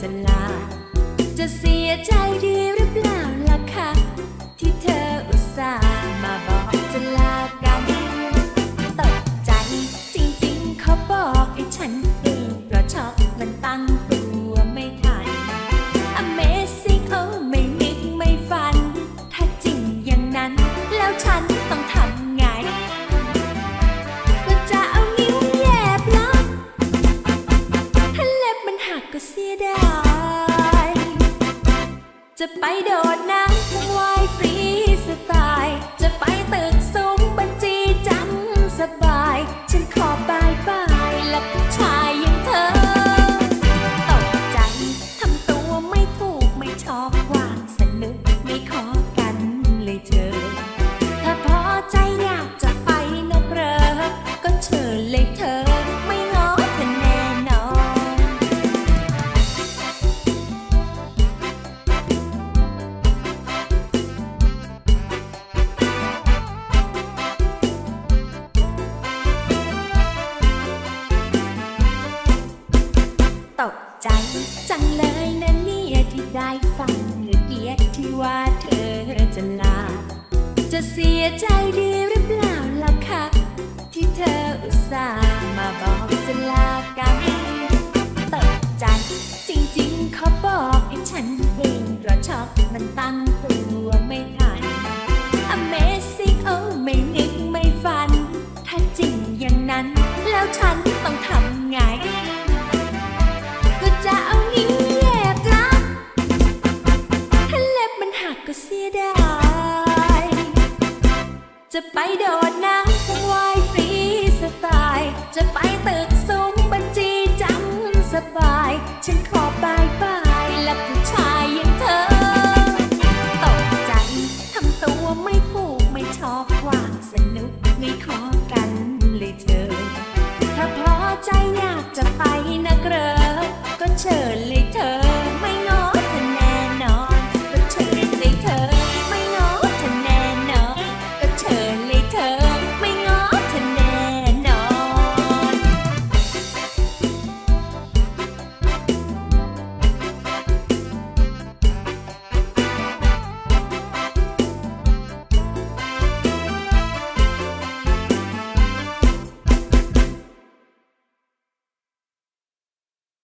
จะลา จะเสียใจดีหรือเปล่าล่ะคะที่เธออุตส่าห์มาบอกจะลากันตกใจจริงๆเขาบอกให้ฉันเองเพราะช็อกมันตั้ง จะไปโดดน้ำ งเลยนะเนี่ยที่ได้ฟังหรือเกียดที่ว่าเธอจะลา จะเสียใจดีหรือเปล่าล่ะคะที่เธออุตส่าห์มาบอกจะลากันตกใจจริงๆเขาบอกให้ฉันเองเราะช็อกมันตั้งตัวไม่ทัน Amazing โอ้ไม่นึกไม่ฝัน ถ้าจริงอย่างนั้น แล้วฉันต้องทำไง จะไปโดดน้ำว่ายฟรีสไตล์ จะไปตึกสูงบัญชีจังสบาย ฉัน